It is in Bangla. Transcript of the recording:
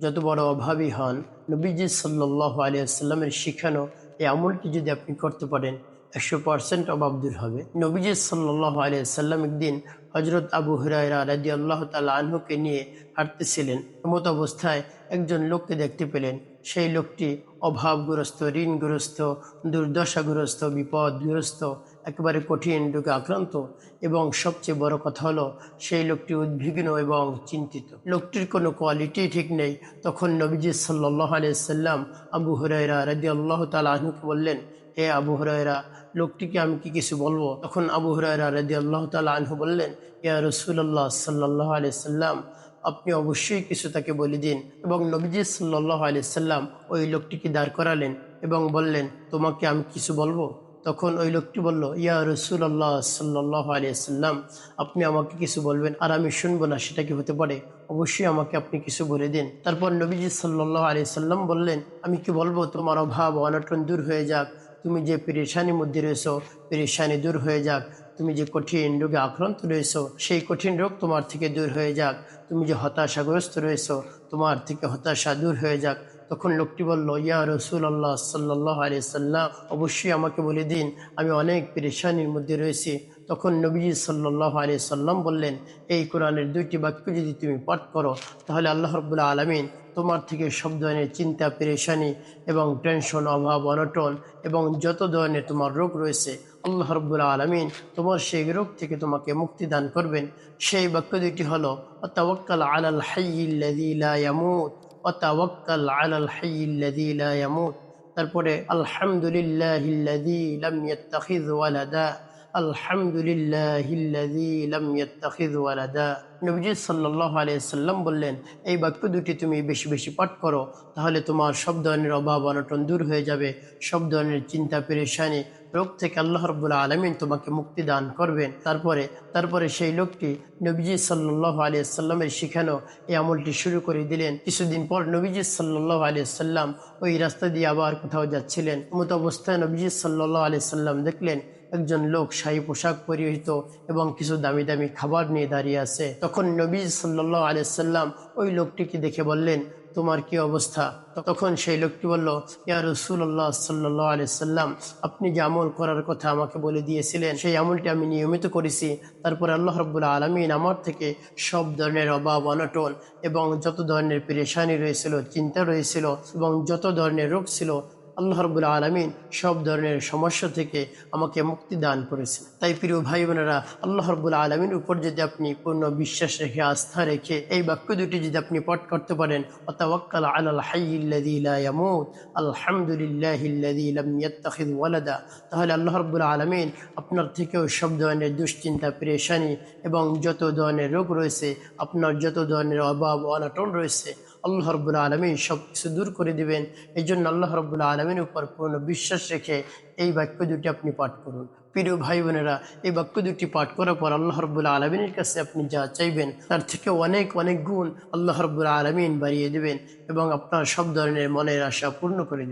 যত বড় অভাবী হন, নবীজি সাল্লাহ আলিয়াল্লামের শিখানো এই আমলটি যদি আপনি করতে পারেন, একশো পার্সেন্ট অভাব দূর হবে। নবীজি সাল্লাহ আলিয়াল্লাম একদিন হজরত আবু হুরায়রা রাজি আল্লাহ তাল আনহুকে নিয়ে হাঁটতেছিলেন। এমত অবস্থায় একজন লোককে দেখতে পেলেন। সেই লোকটি অভাবগ্রস্ত, ঋণগ্রস্ত, দুর্দশাগ্রস্ত, বিপদগ্রস্ত, একেবারে কঠিন রোগে আক্রান্ত এবং সবচেয়ে বড় কথা হলো সেই লোকটি উদ্বিগ্ন এবং চিন্তিত। লোকটির কোনো কোয়ালিটি ঠিক নেই। তখন নবীজি সাল্লাহ আলিয়াল্লাম আবু হুরায়রা রাজি আল্লাহ তালা আহনুকে বললেন, হে আবু হুরায়রা, লোকটিকে আমি কি কিছু বলব? তখন আবু হুরায়রা রাজি আল্লাহ তালা আনহু বললেন, ইয়া রসুল্লাহ সাল্লাহ আলিয়াল্লাম আপনি অবশ্যই কিছু তাকে বলে দিন। এবং নবীজি সাল্লাহ আলিয়াল্লাম ওই লোকটিকে দাঁড় করালেন এবং বললেন, তোমাকে আমি কিছু বলব? তখন ওই লোকটি বলল, ইয়া রসুল্লাহ সাল্লাহ আলিয়াল্লাম আপনি আমাকে কিছু বলবেন আর আমি শুনব না, সেটা কি হতে পারে? অবশ্যই আমাকে আপনি কিছু বলে দিন। তারপর নবীজি সাল্লাহ আলিয়াল্লাম বললেন, আমি কি বলব? তোমার অভাব, অনটন দূর হয়ে যাক। তুমি যে পেরেশানির মধ্যে রয়েছ, পেরেশানি দূর হয়ে যাক। তুমি যে কঠিন রোগে আক্রান্ত রয়েছো, সেই কঠিন রোগ তোমার থেকে দূর হয়ে যাক। তুমি যে হতাশাগ্রস্ত রয়েছো, তোমার থেকে হতাশা দূর হয়ে যাক। তখন লোকটি বলল, ইয়া রসুল আল্লাহ সাল্লাহ আলি সাল্লাম, অবশ্যই আমাকে বলে দিন, আমি অনেক পেরেশানির মধ্যে রয়েছি। তখন নবীজি সাল্লাহ আলি সাল্লাম বললেন, এই কোরআনের দুইটি বাক্য যদি তুমি পাঠ করো, তাহলে আল্লাহ রবুল্লাহ আলমিন তোমার থেকে সব ধরনের চিন্তা, পেরেশানি এবং টেনশন, অভাব, অনটন এবং যত ধরনের তোমার রোগ রয়েছে, আল্লাহ রব্বুল্লাহ আলমিন তোমার সেই রোগ থেকে তোমাকে মুক্তি দান করবেন। সেই বাক্য দুইটি হলো অতাওয়াক্কাল আলাল হাইয়িল্লাযী লা অতাওয়াক্কাল আলাল হাইয়িল্লাযী লা ইয়ামুত তারপরে আলহামদুলিল্লাহিল্লাযী লাম ইয়াত্তাখিয ওয়ালাদা। আলহামদুলিল্লাহিল্লাযী লাম ইয়াত্তাখিয ওয়ালাদা। নবীজি সাল্লাহ বললেন, এই বাক্য দুটি তুমি বেশি বেশি পাঠ করো, তাহলে তোমার সব ধরনের অভাব অনটন দূর হয়ে যাবে, সব ধরনের চিন্তা পেরেশানি রোগ থেকে আল্লাহ রব্বুল্লাহ আলমিন তোমাকে মুক্তি দান করবেন। তারপরে তারপরে সেই লোকটি নবীজি সাল্লাহ আলিয়াল্লামের শিখানো এই আমলটি শুরু করে দিলেন। কিছুদিন পর নবীজি সাল্লাহ আলিয়াল্লাম ওই রাস্তা দিয়ে আবার কোথাও যাচ্ছিলেন। মতো অবস্থায় নবীজি সাল্লাহ আলিয়াল্লাম দেখলেন একজন লোক শাহী পোশাক পরিহিত এবং কিছু দামি দামি খাবার নিয়ে দাঁড়িয়ে আছে। তখন নবী সাল্লাহ আলিয়াল্লাম ওই লোকটিকে দেখে বললেন, তোমার কি অবস্থা? তখন সেই লোকটি বলল, ইয়া রসুল্লাহ সাল্লাহ আলিয়াল্লাম আপনি যে আমল করার কথা আমাকে বলে দিয়েছিলেন, সেই আমলটি আমি নিয়মিত করেছি। তারপর আল্লাহ রব্বুল্লাহ আলমিন আমার থেকে সব ধরনের অভাব, অনটন এবং যত ধরনের পেরেশানি রয়েছিল, চিন্তা রয়েছিল এবং যত ধরনের রোগ ছিল আল্লাহ রবুল্লা আলমিন সব ধরনের সমস্যা থেকে আমাকে মুক্তি দান করেছে তাই প্রিয় ভাই বোনেরা, আল্লাহ রবুল্লা আলমিন উপর যদি আপনি পূর্ণ বিশ্বাস রেখে, আস্থা রেখে এই বাক্য দুটি যদি আপনি পট করতে পারেন, অতাওয়াক্কাল তাহলে আল্লাহ রবুল্লা আলমিন আপনার থেকেও সব ধরনের দুশ্চিন্তা, পেরেশানি এবং যত ধরনের রোগ রয়েছে, আপনার যত ধরনের অভাব অনাটন রয়েছে, আল্লাহ রব্বুল্লা আলমী সব কিছু দূর করে দিবেন। এই জন্য আল্লাহ রব্বুল্লা আলমীর উপর পূর্ণ বিশ্বাস রেখে এই বাক্য দুটি আপনি পাঠ করুন। প্রিয় ভাই বোনেরা, এই বাক্য দুটি পাঠ করার পর আল্লাহ রবুল্লা আলমিনের কাছে আপনি যা চাইবেন, তার থেকে অনেক অনেক গুণ আল্লাহ রবুল্লা আলমিন বাড়িয়ে দেবেন এবং আপনার সব ধরনের মনের আশা পূর্ণ করে